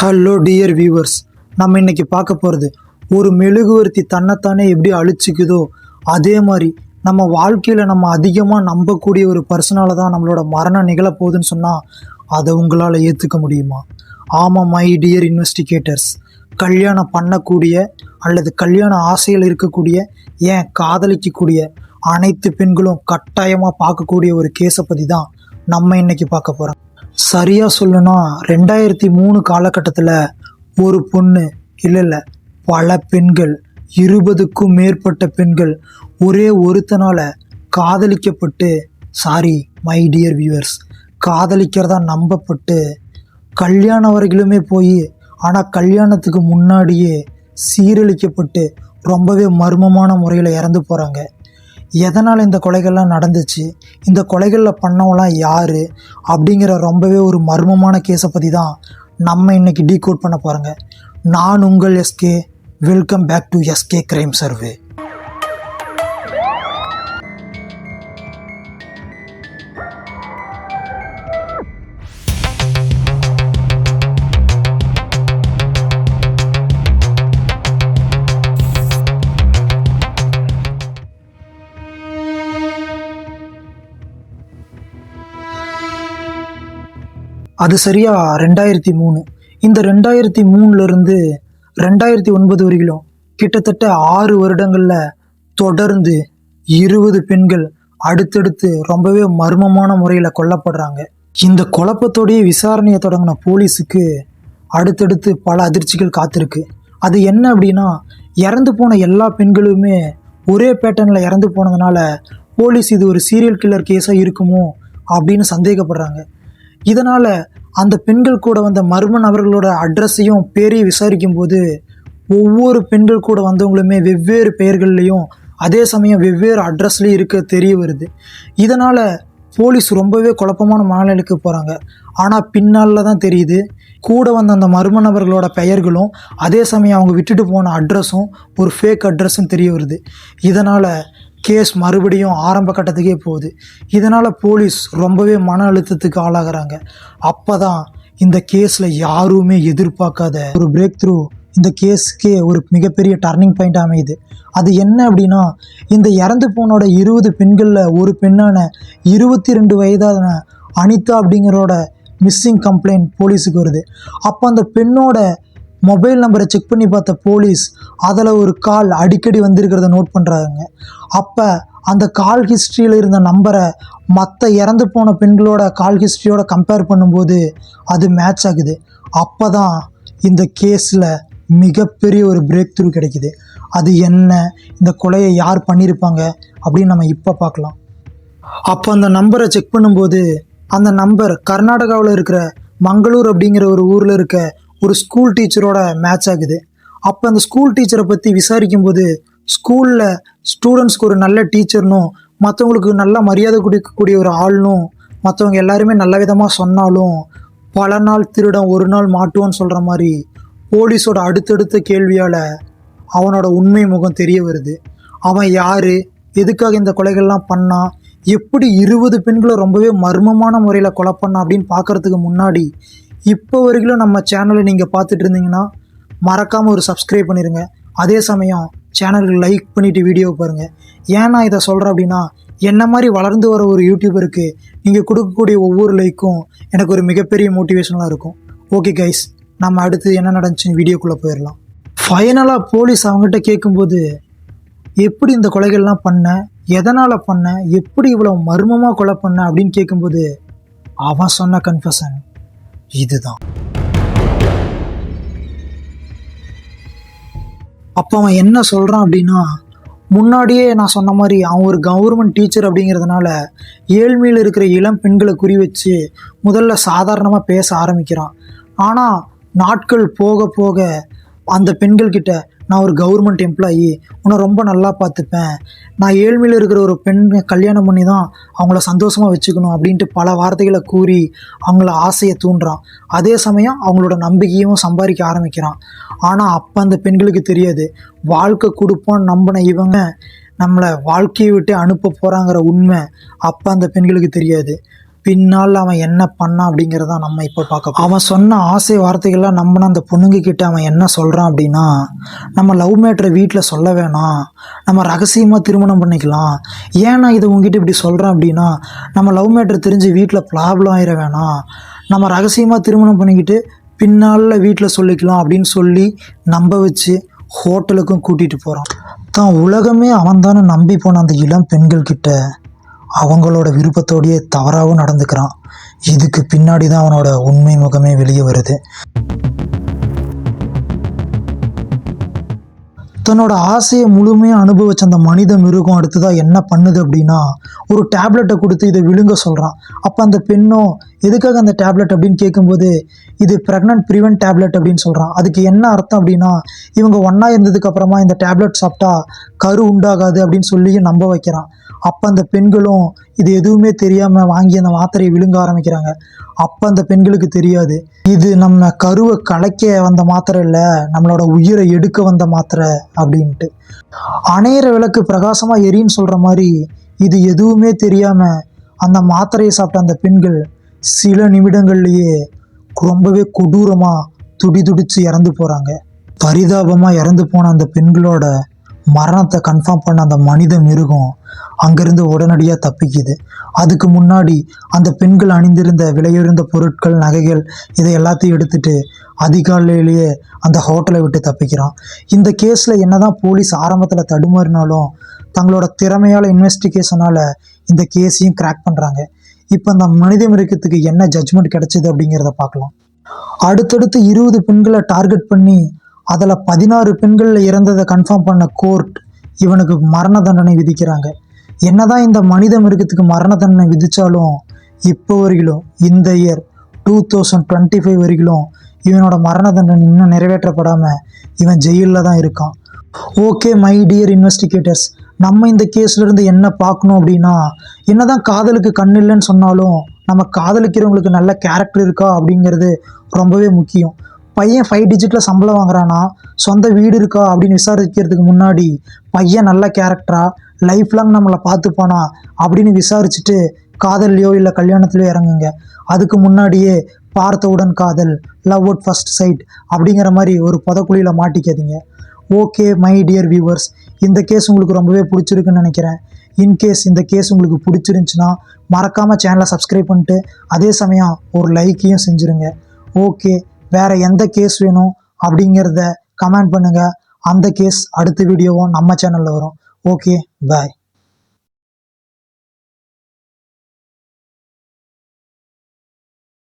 Hello dear viewers நம்ம இன்னைக்கு பார்க்க போகிறது ஒரு மெழுகுவர்த்தி தன்னைத்தானே எப்படி அழிச்சிக்குதோ அதே மாதிரி நம்ம வாழ்க்கையில் நம்ம அதிகமாக நம்பக்கூடிய ஒரு பர்சனால் தான் நம்மளோட மரணம் நிகழப்போகுதுன்னு சொன்னால் அதை உங்களால் ஏற்றுக்க முடியுமா? ஆமாம் மை டியர் இன்வெஸ்டிகேட்டர்ஸ் கல்யாணம் பண்ணக்கூடிய அல்லது கல்யாண ஆசையில் இருக்கக்கூடிய ஏன் காதலிக்கக்கூடிய அனைத்து பெண்களும் கட்டாயமாக பார்க்கக்கூடிய ஒரு கேஸை பற்றி தான் நம்ம இன்னைக்கு பார்க்க போகிறோம் சரியாக சொல்லணும்னா ரெண்டாயிரத்தி மூணு காலகட்டத்தில் ஒரு பொண்ணு இல்லை இல்லை பல பெண்கள் இருபதுக்கும் மேற்பட்ட பெண்கள் ஒரே ஒருத்தனால் காதலிக்கப்பட்டு சாரி மை டியர் வியூவர்ஸ் காதலிக்கிறதா நம்பப்பட்டு கல்யாணம் வரைக்குமே போய் ஆனால் கல்யாணத்துக்கு முன்னாடியே சீரழிக்கப்பட்டு ரொம்பவே மர்மமான முறையில் இறந்து போகிறாங்க எதனால் இந்த கொலைகள்லாம் நடந்துச்சு? இந்த கொலைகளில் பண்ணவங்களாம் யார்? அப்படிங்கிற ரொம்பவே ஒரு மர்மமான கேஸை பற்றி தான் நம்ம இன்றைக்கி டீகோட் பண்ண போகிறோங்க நான் உங்கள் SK welcome back to SK crime survey அது சரியாக ரெண்டாயிரத்தி மூணு. இந்த ரெண்டாயிரத்தி மூணுலேருந்து ரெண்டாயிரத்தி ஒன்பது வரையிலும் கிட்டத்தட்ட ஆறு வருடங்களில் தொடர்ந்து இருபது பெண்கள் அடுத்தடுத்து ரொம்பவே மர்மமான முறையில் கொல்லப்படுறாங்க. இந்த குழப்பத்தோடைய விசாரணையை தொடங்கின போலீஸுக்கு அடுத்தடுத்து பல அதிர்ச்சிகள் காத்திருக்கு. அது என்ன அப்படின்னா இறந்து போன எல்லா பெண்களுமே ஒரே பேட்டர்னில் இறந்து போனதுனால போலீஸ் இது ஒரு சீரியல் கில்லர் கேஸாக இருக்குமோ அப்படின்னு சந்தேகப்படுறாங்க. இதனால் அந்த பெண்கள் கூட வந்த மர்ம நபர்களோட அட்ரஸையும் பேரையும் விசாரிக்கும் போது ஒவ்வொரு பெண்கள் கூட வந்தவங்களுமே வெவ்வேறு பெயர்கள்லையும் அதே சமயம் வெவ்வேறு அட்ரஸ்லேயும் இருக்க தெரிய வருது. இதனால் போலீஸ் ரொம்பவே குழப்பமான மனநிலைக்கு போகிறாங்க ஆனால் பின்னால் தான் தெரியுது. கூட வந்த அந்த மர்ம நபர்களோட பெயர்களும் அதே சமயம் அவங்க விட்டுட்டு போன அட்ரஸும் ஒரு ஃபேக் அட்ரஸும் தெரிய வருது. இதனால் கேஸ் மறுபடியும் ஆரம்ப கட்டத்துக்கே போகுது. இதனால் போலீஸ் ரொம்பவே மன அழுத்தத்துக்கு ஆளாகிறாங்க. அப்போ தான் இந்த கேஸில் யாருமே எதிர்பார்க்காத ஒரு பிரேக் த்ரூ இந்த கேஸுக்கே ஒரு மிகப்பெரிய டர்னிங் பாயிண்ட் அமையுது. அது என்ன அப்படின்னா இந்த இறந்து போனோட இருபது பெண்களில் ஒரு பெண்ணான இருபத்தி ரெண்டு வயதான அனிதா அப்படிங்கிறோட மிஸ்ஸிங் கம்ப்ளைண்ட் போலீஸுக்கு வருது. அப்போ அந்த பெண்ணோட மொபைல் நம்பரை செக் பண்ணி பார்த்த போலீஸ் அதில் ஒரு கால் அடிக்கடி வந்திருக்கிறத நோட் பண்ணுறாங்க அப்போ அந்த கால் ஹிஸ்ட்ரியில் இருந்த நம்பரை மற்ற இறந்து போன பெண்களோட கால் ஹிஸ்ட்ரியோட கம்பேர் பண்ணும்போது அது மேட்ச் ஆகுது. அப்போ தான் இந்த கேஸில் மிகப்பெரிய ஒரு பிரேக் த்ரூ கிடைக்குது. அது என்ன இந்த கொலையை யார் பண்ணியிருப்பாங்க அப்படின்னு நம்ம இப்போ பார்க்கலாம். அப்போ அந்த நம்பரை செக் பண்ணும்போது அந்த நம்பர் கர்நாடகாவில் இருக்கிற மங்களூர் அப்படிங்கிற ஒரு ஊரில் இருக்க ஒரு ஸ்கூல் டீச்சரோட மேட்ச் ஆகுது. அப்போ அந்த ஸ்கூல் டீச்சரை பற்றி விசாரிக்கும் போது ஸ்கூலில் ஸ்டூடெண்ட்ஸ்க்கு ஒரு நல்ல டீச்சர்னும் மற்றவங்களுக்கு நல்ல மரியாதை கொடுக்கக்கூடிய ஒரு ஆள்னும் மற்றவங்க எல்லாருமே நல்ல விதமாக சொன்னாலும் பல நாள் திருடம் ஒரு நாள் மாட்டுவோன்னு சொல்கிற மாதிரி போலீஸோட அடுத்தடுத்த கேள்வியால் அவனோட உண்மை முகம் தெரிய வருது. அவன் யார்? எதுக்காக இந்த கொலைகள்லாம் பண்ணான் எப்படி இருபது பெண்களை ரொம்பவே மர்மமான முறையில் கொலை பண்ணான் அப்படின்னு பார்க்கறதுக்கு முன்னாடி இப்போ வரைக்கும் நம்ம சேனலை நீங்கள் பார்த்துட்டு இருந்தீங்கன்னா மறக்காமல் ஒரு சப்ஸ்கிரைப் பண்ணிடுங்க அதே சமயம் சேனலுக்கு லைக் பண்ணிவிட்டு வீடியோ பாருங்கள் ஏன் நான் இதை சொல்கிறேன் அப்படின்னா என்ன மாதிரி வளர்ந்து வர ஒரு யூடியூபருக்கு நீங்கள் கொடுக்கக்கூடிய ஒவ்வொரு லைக்கும் எனக்கு ஒரு மிகப்பெரிய மோட்டிவேஷனாக இருக்கும். ஓகே கைஸ் நம்ம அடுத்து என்ன நடந்துச்சுன்னு வீடியோக்குள்ளே போயிடலாம். ஃபைனலாக போலீஸ் அவங்ககிட்ட கேட்கும்போது எப்படி இந்த கொலைகள்லாம் பண்ண? எதனால் பண்ண? எப்படி இவ்வளோ மர்மமாக கொலை பண்ண? அப்படின்னு கேட்கும்போது அவன் சொன்ன கன்ஃபஷன் இதுதான். அப்போ அவன் என்ன சொல்கிறான் அப்படின்னா முன்னாடியே நான் சொன்ன மாதிரி அவன் ஒரு கவர்மெண்ட் டீச்சர் அப்படிங்கிறதுனால ஏழ்மையில் இருக்கிற இளம் பெண்களை குறி வச்சு முதல்ல சாதாரணமாக பேச ஆரம்பிக்கிறான். ஆனால் நாட்கள் போக போக அந்த பெண்கள்கிட்ட நான் ஒரு கவர்மெண்ட் எம்ப்ளாயி உன்னை ரொம்ப நல்லா பார்த்துப்பேன். நான் ஏழ்மையில் இருக்கிற ஒரு பெண்ணை கல்யாணம் பண்ணி தான் அவங்கள சந்தோஷமாக வச்சுக்கணும் அப்படின்ட்டு பல வார்த்தைகளை கூறி அவங்கள ஆசையை தூண்டுறான். அதே சமயம் அவங்களோட நம்பிக்கையும் சம்பாதிக்க ஆரம்பிக்கிறான். ஆனால் அப்போ அந்த பெண்களுக்கு தெரியாது. வாழ்க்கை கொடுப்போன்னு நம்பின இவங்க நம்மளை வாழ்க்கையை விட்டு அனுப்ப போகிறாங்கிற உண்மை அப்போ அந்த பெண்களுக்கு தெரியாது. பின்னால் அவன் என்ன பண்ணான் அப்படிங்கிறத நம்ம இப்போ பார்க்க அவன் சொன்ன ஆசை வார்த்தைகள்லாம் நம்பின அந்த பொண்ணுங்க கிட்ட அவன் என்ன சொல்கிறான் அப்படின்னா நம்ம லவ் மேட்ரை வீட்டில் சொல்ல வேணாம். நம்ம ரகசியமாக திருமணம் பண்ணிக்கலாம். ஏன் நான் இதை உங்ககிட்ட இப்படி சொல்கிறேன் அப்படின்னா நம்ம லவ் மேட்ரு தெரிஞ்சு வீட்டில் ப்ராப்ளம் ஆயிட வேணாம். நம்ம ரகசியமாக திருமணம் பண்ணிக்கிட்டு பின்னால் வீட்டில் சொல்லிக்கலாம் அப்படின்னு சொல்லி நம்ப வச்சு ஹோட்டலுக்கும் கூட்டிகிட்டு போகிறான் தான் உலகமே அவன் தானே நம்பி போன அந்த இளம் பெண்கள் கிட்ட அவங்களோட விருப்பத்தோடையே தவறாகவும் நடந்துக்கிறான். இதுக்கு பின்னாடி தான் அவனோட உண்மை முகமே வெளியே வருது. தன்னோட ஆசையை முழுமையாக அனுபவிச்ச அந்த மனித மிருகம் அடுத்ததாக என்ன பண்ணுது அப்படின்னா ஒரு டேப்லெட்டை கொடுத்து இதை விழுங்க சொல்கிறான் அப்போ அந்த பெண்ணும் எதுக்காக அந்த டேப்லெட்? அப்படின்னு கேட்கும்போது இது ப்ரெக்னென்ட் ப்ரிவென்ட் டேப்லெட் அப்படின்னு சொல்கிறான் அதுக்கு என்ன அர்த்தம் அப்படின்னா இவங்க ஒன்றா இருந்ததுக்கு அப்புறமா இந்த டேப்லெட் சாப்பிட்டா கரு உண்டாகாது அப்படின்னு சொல்லி நம்ப வைக்கிறான். அப்போ அந்த பெண்களும் இது எதுவுமே தெரியாமல் வாங்கி அந்த மாத்திரையை விழுங்க ஆரம்பிக்கிறாங்க. அப்போ அந்த பெண்களுக்கு தெரியாது. இது நம்ம கருவை கலைக்க வந்த மாத்திரை இல்லை நம்மளோட உயிரை எடுக்க வந்த மாத்திரை அப்படின்ட்டு. அணையிற விளக்கு பிரகாசமாக எரின்னு சொல்கிற மாதிரி இது எதுவுமே தெரியாமல் அந்த மாத்திரையை சாப்பிட்ட அந்த பெண்கள் சில நிமிடங்கள்லேயே ரொம்பவே கொடூரமாக துடி துடித்து இறந்து போகிறாங்க பரிதாபமாக இறந்து போன அந்த பெண்களோட மரணத்தை கன்ஃபார்ம் பண்ண அந்த மனித மிருகம் அங்கிருந்து உடனடியாக தப்பிக்குது. அதுக்கு முன்னாடி அந்த பெண்கள் அணிந்திருந்த விலையுயர்ந்த பொருட்கள் நகைகள் இதை எல்லாத்தையும் எடுத்துட்டு அதிகாலையிலேயே அந்த ஹோட்டலை விட்டு தப்பிக்கிறான். இந்த கேஸில் என்னதான் போலீஸ் ஆரம்பத்தில் தடுமாறினாலும் தங்களோட திறமையால் இன்வெஸ்டிகேஷனால் இந்த கேஸையும் கிராக் பண்ணுறாங்க இப்போ அந்த மனித மிருகத்துக்கு என்ன ஜட்ஜ்மெண்ட் கிடைச்சிது அப்படிங்கிறத பார்க்கலாம். அடுத்தடுத்து இருபது பெண்களை டார்கெட் பண்ணி அதில் பதினாறு பெண்களில் இறந்ததை கன்ஃபார்ம் பண்ண கோர்ட் இவனுக்கு மரண தண்டனை விதிக்கிறாங்க. என்னதான் இந்த மனித மிருகத்துக்கு மரண தண்டனை விதித்தாலும் இப்போ வரையிலும் இந்த year two thousand twenty five வரையிலும் இவனோட மரண தண்டனை இன்னும் நிறைவேற்றப்படாமல் இவன் ஜெயிலில் தான் இருக்கான். ஓகே மை டியர் இன்வெஸ்டிகேட்டர்ஸ் நம்ம இந்த கேஸ்லேருந்து என்ன பார்க்கணும் அப்படின்னா என்னதான் காதலுக்கு கண் இல்லைன்னு சொன்னாலும் நம்ம காதலிக்கிறவங்களுக்கு நல்ல கேரக்டர் இருக்கா அப்படிங்கிறது ரொம்பவே முக்கியம். பையன் ஃபைவ் டிஜிட்டில் சம்பளம் வாங்குறானா? சொந்த வீடு இருக்கா? அப்படின்னு விசாரிக்கிறதுக்கு முன்னாடி பையன் நல்ல கேரக்டரா லைஃப் லாங் நம்மளை பார்த்துப்பானா? அப்படின்னு விசாரிச்சுட்டு காதல்லையோ இல்லை கல்யாணத்துலையோ இறங்குங்க. அதுக்கு முன்னாடியே பார்த்தவுடன் காதல் லவ் அட் ஃபர்ஸ்ட் சைட் அப்படிங்கிற மாதிரி ஒரு புதக்குழியில் மாட்டிக்காதீங்க. ஓகே மை டியர் வியூவர்ஸ் இந்த கேஸ் உங்களுக்கு ரொம்பவே பிடிச்சிருக்குன்னு நினைக்கிறேன். இன்கேஸ் இந்த கேஸ் உங்களுக்கு பிடிச்சிருந்துச்சுன்னா மறக்காமல் சேனலை சப்ஸ்கிரைப் பண்ணிட்டு அதே சமயம் ஒரு லைக்கையும் செஞ்சுருங்க. ஓகே வேறு எந்த கேஸ் வேணும் அப்படிங்கிறத கமெண்ட் பண்ணுங்கள் அந்த கேஸ் அடுத்த வீடியோவும் நம்ம சேனலில் வரும். Okay bye